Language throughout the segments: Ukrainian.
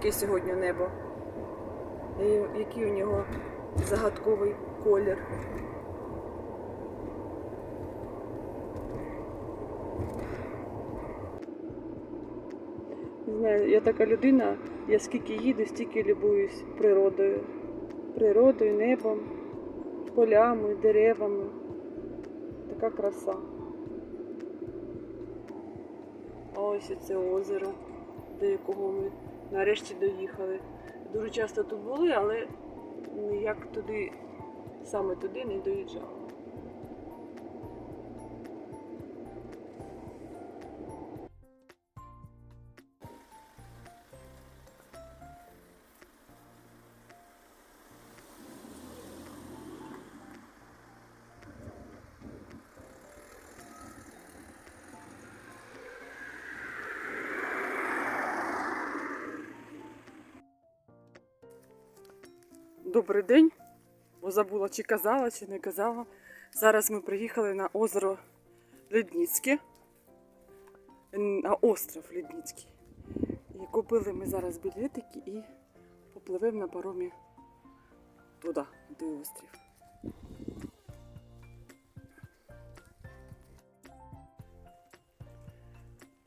яке сьогодні небо. І який у нього загадковий колір. Не знаю, я така людина, я скільки їду, стільки любуюсь природою. Природою, небом, полями, деревами. Така краса. Ось це озеро, до якого ми нарешті доїхали. Дуже часто тут були, але ніяк туди, саме туди не доїжджали. Добрий день. Бо забула, чи казала, чи не казала. Зараз ми приїхали на озеро Лідніцьке. Н- А остров Лідніцький. І купили ми зараз білетики і попливемо на паромі туди, на той острів.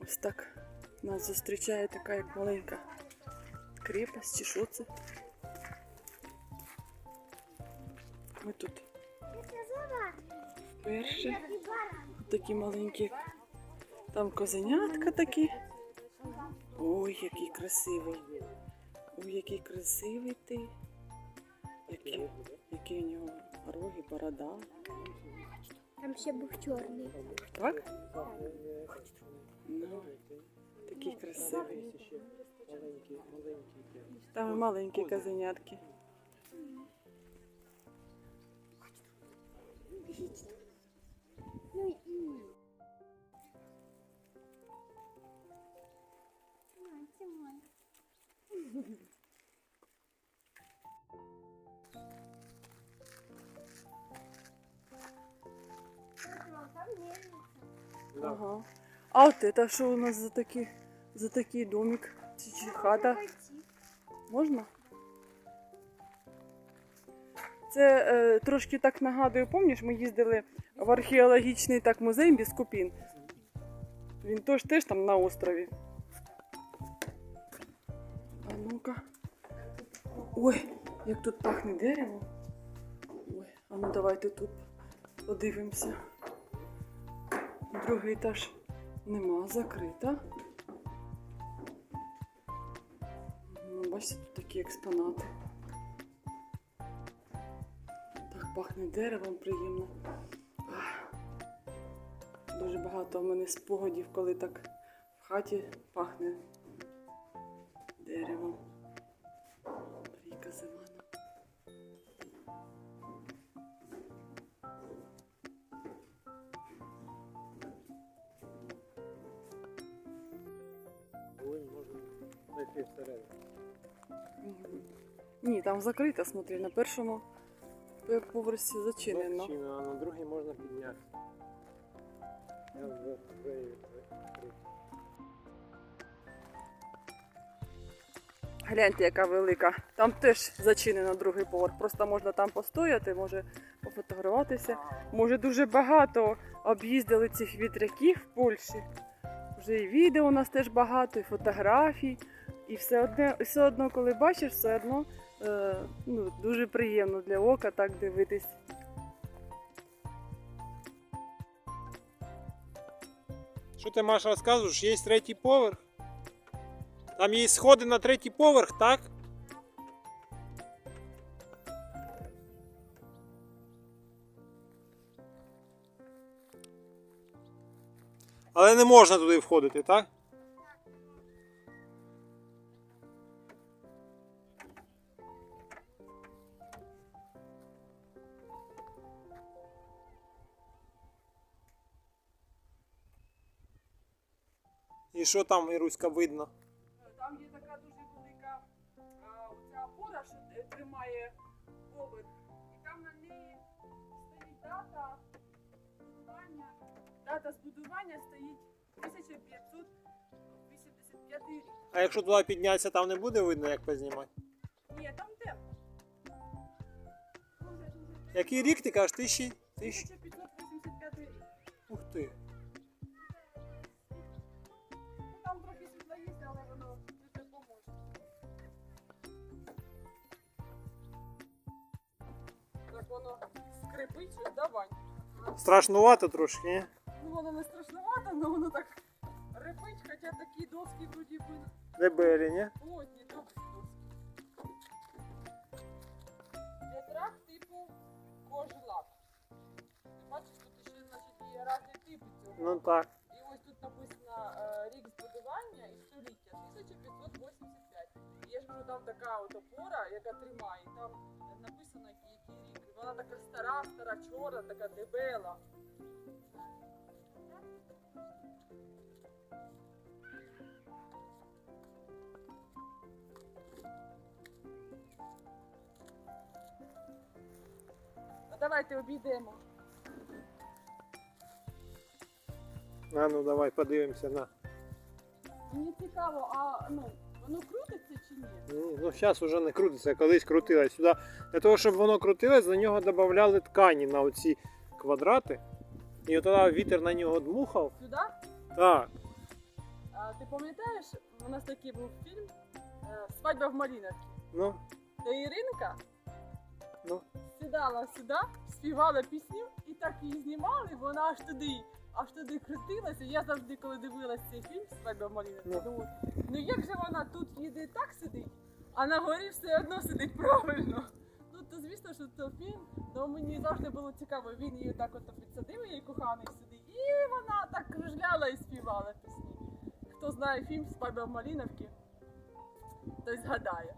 Ось так нас зустрічає така як маленька крепость, чи що це. Ми тут вперше. Такі маленькі. Там козенятка такі. Ой, який красивий. Ой, який красивий ти. Який, який у нього роги, борода. Там ще був чорний. Так? Ну, такий красивий. Там маленькі козенятки. Ну і. Це моє. Ага. А от це що у нас за такий, за такий домик? Чи хата? Можна? Це е, трошки так нагадує, пам'ятаєш, ми їздили в археологічний так музей Біскупін. Він теж теж там на острові. А ну-ка. Ой, як тут пахне дерево. Ой, а ну давайте тут подивимося. Другий етаж нема, закрита. Ну, бачите, тут такі експонати. Пахне деревом приємно. Дуже багато в мене спогадів, коли так в хаті пахне деревом. Ріка. Мгм. Ні, там закрито, смотри, на першому пе- поверсі зачинено. Ну, а на другий можна підняти. Я вже двері відкрив. Гляньте, яка велика. Там теж зачинено другий поверх. Просто можна там постояти, може пофотографуватися. Може дуже багато об'їздили цих вітряків в Польщі. Вже і відео у нас теж багато, і фотографій. І все одне, все одно, коли бачиш, все одно е, ну, дуже приємно для ока так дивитись. Що ти Маша розказуєш? Є третій поверх. Там є сходи на третій поверх, так? Але не можна туди входити, так? І що там, Іруська, видно? Там є така дуже велика а, ця опора, що тримає поверх. І там на неї стоїть дата збудування. Дата збудування стоїть 1585 рік. А якщо туди піднятися, там не буде видно, як познімати. Ні, там де? Який рік ти кажеш? Тисячі? Тисяч? 1585 рік. Ух ти. Воно скрипить, щось давай. Страшнувато трошки, ні? Ну воно не страшновато, але воно так репить, хоча такі доски вроді би Дебелі, ні? плотні доски. Вітрак типу кожлак. Ти бачиш, тут ще значить є різні типи цього. Ну так. І ось тут написано е, рік збудування і століття 1585. Я ж кажу, там така от опора, яка тримає, і там написано який, рік. Вона така стара, стара, чорна, така дебела. А давайте обійдемо. А ну давай подивимося на. Мені цікаво, а ну воно крутиться чи ні? Ні, Ну зараз вже не крутиться, колись крутилось. Сюди для того, щоб воно крутилось, за нього додавали ткані на оці квадрати. І от тоді вітер на нього дмухав. Сюди? Так. А, ти пам'ятаєш, у нас такий був фільм е, Свадьба в Маліновці, Ну, де Іринка ну. сідала сюди, співала пісню і так її знімали, вона аж туди, аж туди крутилася. Я завжди, коли дивилась цей фільм Свадьба в Маліновці, Ну. думаю, ну як же вона тут їде так сидить, а на горі все одно сидить правильно. Ну, то звісно, що це фільм, але мені завжди було цікаво, він її так от підсадив, її коханий сюди, і вона так кружляла і співала пісні. Хто знає фільм Свадьба в Маліновці, той згадає.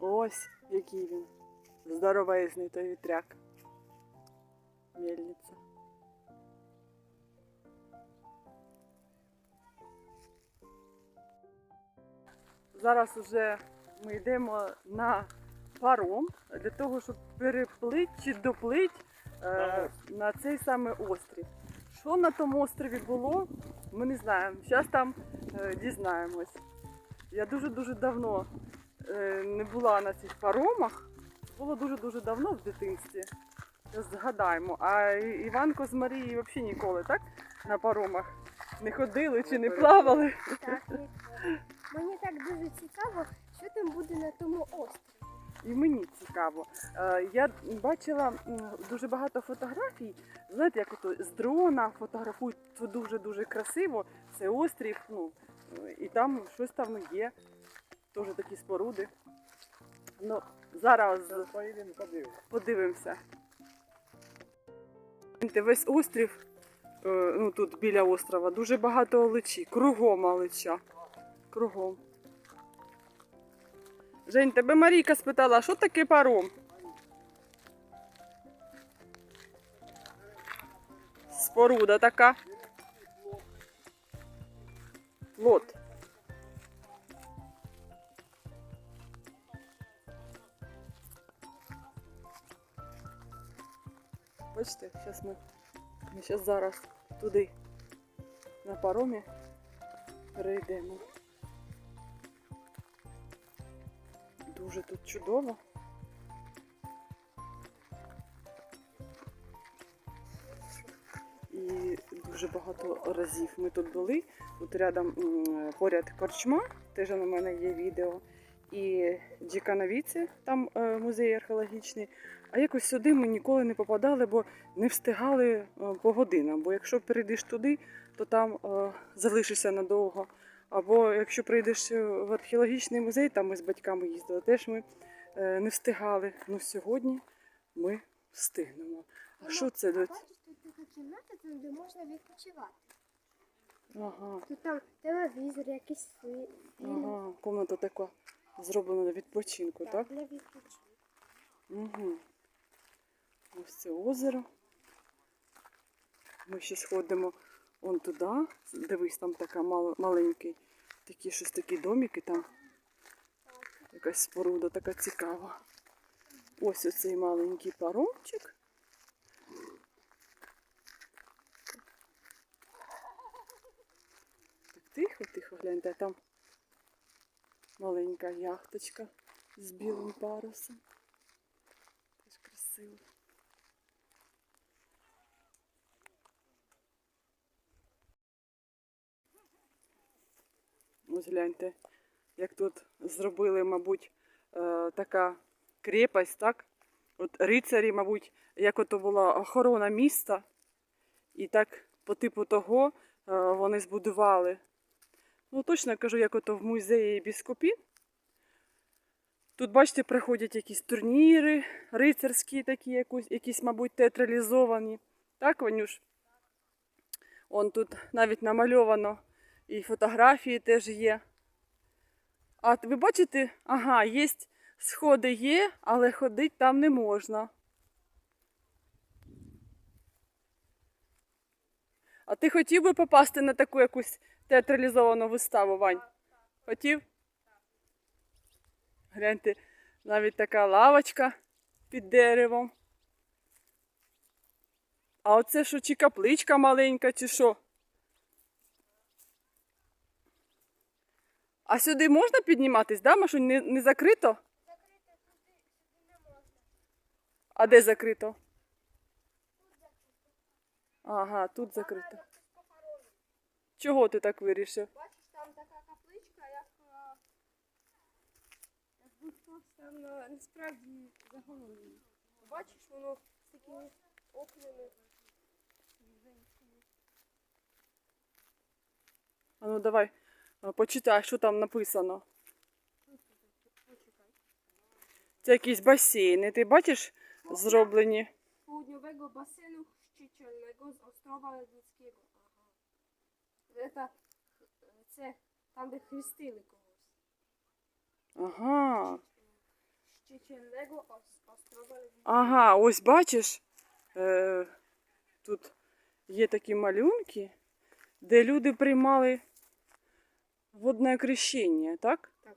Ось який він. Здоровезний той вітряк. Мельниця. Зараз уже ми йдемо на паром для того, щоб переплити чи доплити е, на цей самий острів. Що на тому острові було, ми не знаємо. Зараз там е, дізнаємось. Я дуже-дуже давно е, не була на цих паромах. Було дуже-дуже давно в дитинстві. Зараз згадаємо. А Іванко з Марією взагалі ніколи, так? На паромах не ходили чи не плавали. Так, ніколи. Мені так дуже цікаво, що там буде на тому острові. І мені цікаво. Е, Я бачила дуже багато фотографій. Знаєте, як ото з дрона фотографують це дуже-дуже красиво. Це острів, ну і там щось там є. Теж такі споруди. Ну, зараз подивимося. Весь острів, е, ну тут біля острова, дуже багато олечі, кругом олеча. Кругом. Жень, тебе Марійка спитала, що таке паром? Споруда така. Лот. Бачите, зараз ми, ми зараз зараз туди на паромі перейдемо. Дуже тут чудово. І дуже багато разів ми тут були. Тут рядом поряд корчма, теж на мене є відео. І Джікановіці, там е, музей археологічний. А якось сюди ми ніколи не попадали, бо не встигали е, по годинам. Бо якщо перейдеш туди, то там е, залишишся надовго. Або якщо прийдеш в археологічний музей, там ми з батьками їздили, теж ми не встигали. Ну сьогодні ми встигнемо. А що це? Бачиш, тут така кімната, де можна відпочивати. Ага, Тут там телевізор, якийсь фільм. ага, комната така зроблена для відпочинку, так? Так, для відпочинку. Угу. Ось це озеро. Ми ще сходимо он туди. Дивись, там така мал- маленький, такі щось такі домики там. Якась споруда така цікава. Ось оцей маленький паромчик. тихо, тихо, гляньте, там маленька яхточка з білим парусом. Теж красиво. Ось гляньте, як тут зробили, мабуть, е, така крепость, так? От рицарі, мабуть, як ото була охорона міста, і так по типу того е, вони збудували. Ну, точно кажу, як ото в музеї біскупін. Тут, бачите, проходять якісь турніри, рицарські такі, якусь, якісь, мабуть, театралізовані. Так, Ванюш? Он тут навіть намальовано і фотографії теж є. А ви бачите, ага, є сходи є, але ходити там не можна. Ти хотів би попасти на таку якусь театралізовану виставу, Вань? Хотів? Гляньте, навіть така лавочка під деревом. А оце що, чи капличка маленька, чи що? А сюди можна підніматись, да, Машунь? Не, не закрито? Закрити туди, сюди не можна. А де закрито? Ага, тут закрито. Чого ти так вирішив? Бачиш, там така капличка, як, е, якби хтось там е, насправді захоронений. Бачиш, воно з такими окнами. А ну давай, почитай, що там написано. Це якісь басейни, ти бачиш, зроблені. Południowego basenu chrzcicielnego z Ostrowa Lednickiego. Ага. Це, це там, де хрестили когось. Ага. Chrzcicielnego Os- Ostrowa Lednickiego. Ага, ось бачиш, е, тут є такі малюнки, де люди приймали водне крещення, так? Так.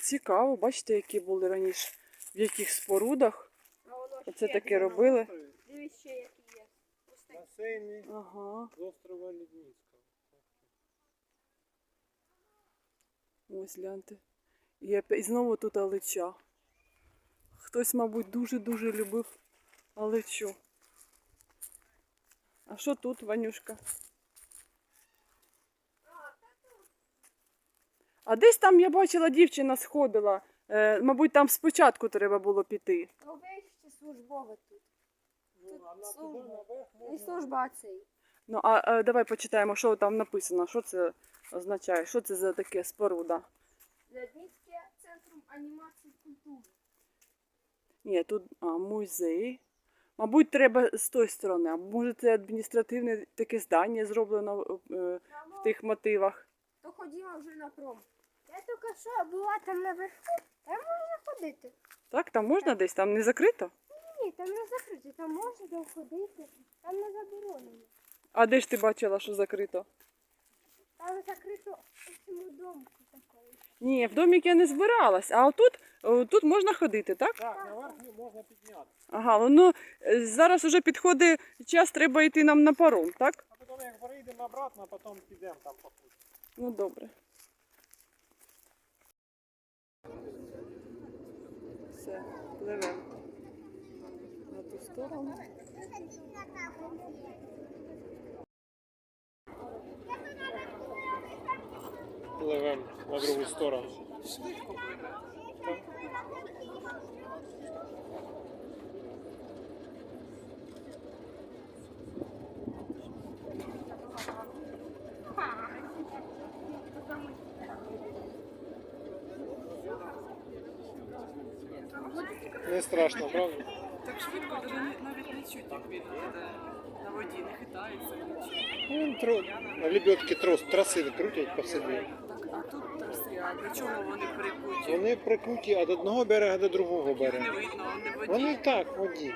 Цікаво, бачите, які були раніше, в яких спорудах. А воно Оце ще, таке робили. Дивись ще, які є. Басейни Ага, з острова Лідницького. ось гляньте. І, опя- і знову тут алеча. Хтось, мабуть, дуже-дуже любив алечу. А що тут, Ванюшка? А десь там я бачила, дівчина сходила. Е, мабуть, там спочатку треба було піти. Ну, вище службове тут. Ну, а на служба. цей. Ну, а е, давай почитаємо, що там написано, що це означає, що це за таке споруда. Лядницьке центрум анімації культури. Ні, тут а, музей. Мабуть, треба з тої сторони, а може це адміністративне таке здання зроблено е, в тих мотивах. то ходімо вже на пром. Я тільки що була там наверху, там можна ходити. Так, там можна десь, там не закрито? Ні, там не закрито, там можна ходити, там не заборонено. А де ж ти бачила, що закрито? Там закрито у цьому домку такому. Ні, в домик я не збиралась, а отут, о, тут можна ходити, так? Так, наверх не можна підняти. Ага, воно е, зараз уже підходить час, треба йти нам на паром, так? А потім як перейдемо обратно, а потім підемо там по путі. Ну добре. Все, пливемо на ту сторону. Пливемо на другу сторону. Не страшно, правда? Швидко, даже навіть не чуть, як він на воді не хитається. Ну, тро... лебедки трос, траси крутять по собі. Так, а тут траси, а для чого вони прикуті? Вони прикруті від одного берега до другого Не берега. видно, вони в воді. Вони так, в воді.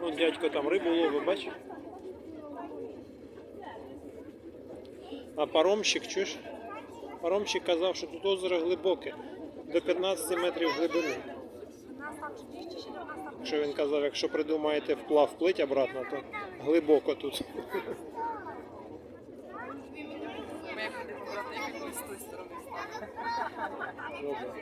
Вон дядько там рибу ловить, бачиш? А паромщик, чуєш? Паромщик казав, що тут озеро глибоке, до 15 метрів глибини. Що він казав, якщо придумаєте вплав плить обратно, то глибоко тут. Добре.